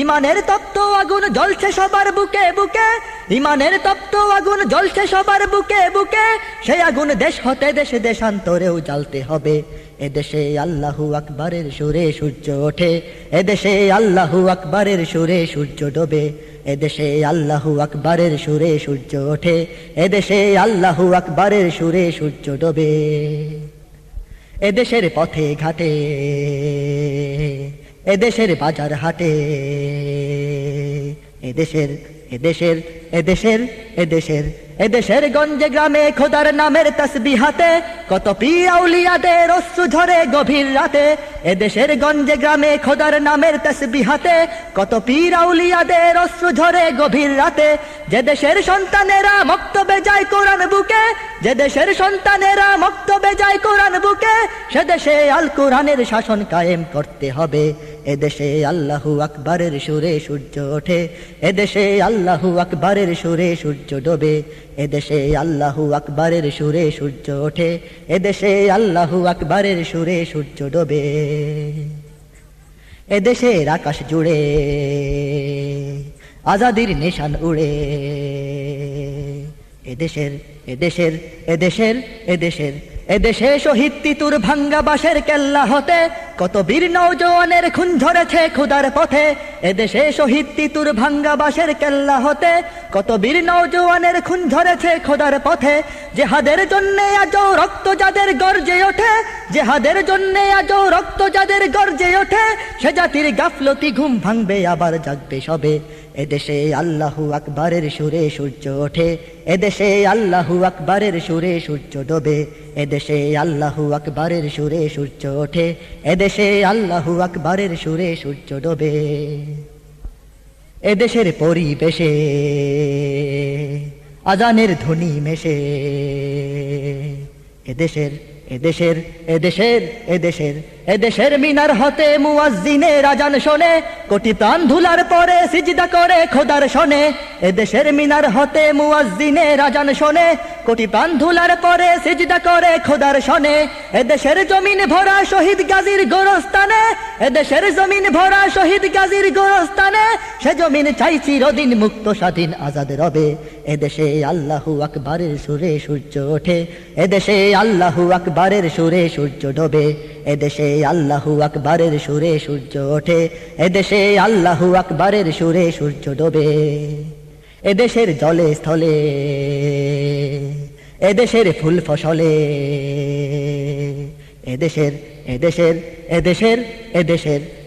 ইমানের তপ্ত আগুন জ্বলছে সবার বুকে বুকে, ইমানের তপ্ত আগুন জ্বলছে সবার বুকে বুকে, সেই আগুন দেশ হতে দেশে দেশান্তরেও জ্বালতে হবে। এদেশে আল্লাহু আকবরের সুরে সূর্য ওঠে, এদেশে আল্লাহু আকবরের সুরে সূর্য ডোবে, এদেশে আল্লাহু আকবরের সুরে সূর্য ওঠে, এদেশে আল্লাহু আকবরের সুরে সূর্য ডোবে। এদেশের পথে ঘাটে এদেশের বাজার হাটে এদেশের এদেশের এদেশের এদেশের এদেশের গঞ্জে গ্রামে খোদার নামের তসবিহাতে কত পিয়াউলিয়াদের অশ্রু ঝরে গভীর রাতে, এদেশের গঞ্জে গ্রামে খোদার নামের তসবিহাতে কত পীরাউলিয়াদের অশ্রু ঝরে গভীর রাতে, যে দেশের সন্তানেরা মক্তবে যায় কোরআন বুকে, যে দেশের সন্তানেরা মক্তবে যায় কোরআন বুকে, সে দেশে আল কোরআনের শাসন কায়েম করতে হবে। এদেশে আল্লাহু আকবরের সুরে সূর্য ওঠে, এদেশে আল্লাহু আকবরের সুরে সূর্য ডোবে, এদেশে আল্লাহু আকবরের সুরে সূর্য ওঠে, এদেশে আল্লাহু আকবরের সুরে সূর্য ডোবে। এদেশের আকাশ জুড়ে, আজাদির নিশান উড়ে। এদেশের এদেশের এদেশের এদেশের, এদেশে শহীদ তিতুর ভাঙ্গা বাসের কেল্লা হতে, কত বীর নৌজওয়ানের খুন ঝরেছে খুদার পথে। এদেশে শহীদ তিতুর ভাঙ্গা বাসের কেল্লা হতে কত বীর নৌজওয়ানের খুন ঝরেছে খোদার পথে, জেহাদের জন্য আজও রক্ত যাদের গর্জে ওঠে, জেহাদের জন্য আজও রক্ত যাদের গর্জে ওঠে, সে জাতির গাফলতি ঘুম ভাঙবে, আবার জাগবে সবে। এদেশে আল্লাহু আকবরের সুরে সূর্য ওঠে, এদেশে আল্লাহু আকবরের সুরে সূর্য ডোবে, এদেশে আল্লাহু আকবরের সুরে সূর্য ওঠে, এদেশে আল্লাহু আকবরের সুরে সূর্য ডোবে। এদেশের পরিবেশে আজানের ধ্বনি মেশে। এদেশের এদেশের এদেশের এদেশের এদেশের মিনার হতে মুয়াজ্জিনের রাজান শোনে, কোটি প্রাণ ধুলার পরে সিজদা করে খোদার শোনে। এদেশের মিনার হতে মুয়াজ্জিনের রাজান শোনে, কোটি প্রাণ ধুলার পরে সিজদা করে খোদার শোনে। এদেশের জমিন ভরা শহীদ গাজীর গোরস্থানে, এদেশের জমিন ভরা শহীদ গাজীর গোরস্থানে। সে জমিন চাই চিরদিন মুক্ত স্বাধীন আজাদ রবে। এদেশে আল্লাহু আকবরের সুরে সূর্য ওঠে, এদেশে আল্লাহু আকবরের সুরে সূর্য ডোবে। এদেশে আল্লাহু আকবরের সুরে সূর্য ওঠে, এদেশে আল্লাহু আকবরের সুরে সূর্য ডোবে। এদেশের জলে স্থলে, এদেশের ফুল ফসলে। এদেশের এদেশের এদেশের এদেশের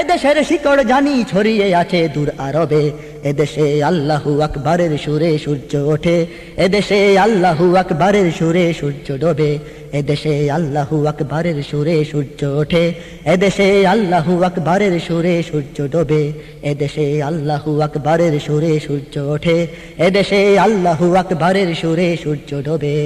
এদেশের শিকড় জানি ছড়িয়ে আছে দূর আরবে। এদেশে আল্লাহু আকবরের সুরে সূর্য ওঠে। এদেশে আল্লাহু আকবরের সুরে সূর্য ডোবে। এদেশে আল্লাহু আকবরের সুরে সূর্য ওঠে। এদেশে আল্লাহু আকবরের সুরে সূর্য ডোবে। এদেশে আল্লাহু আকবরের সুরে সূর্য ওঠে। এদেশে আল্লাহু আকবরের সুরে সূর্য ডোবে।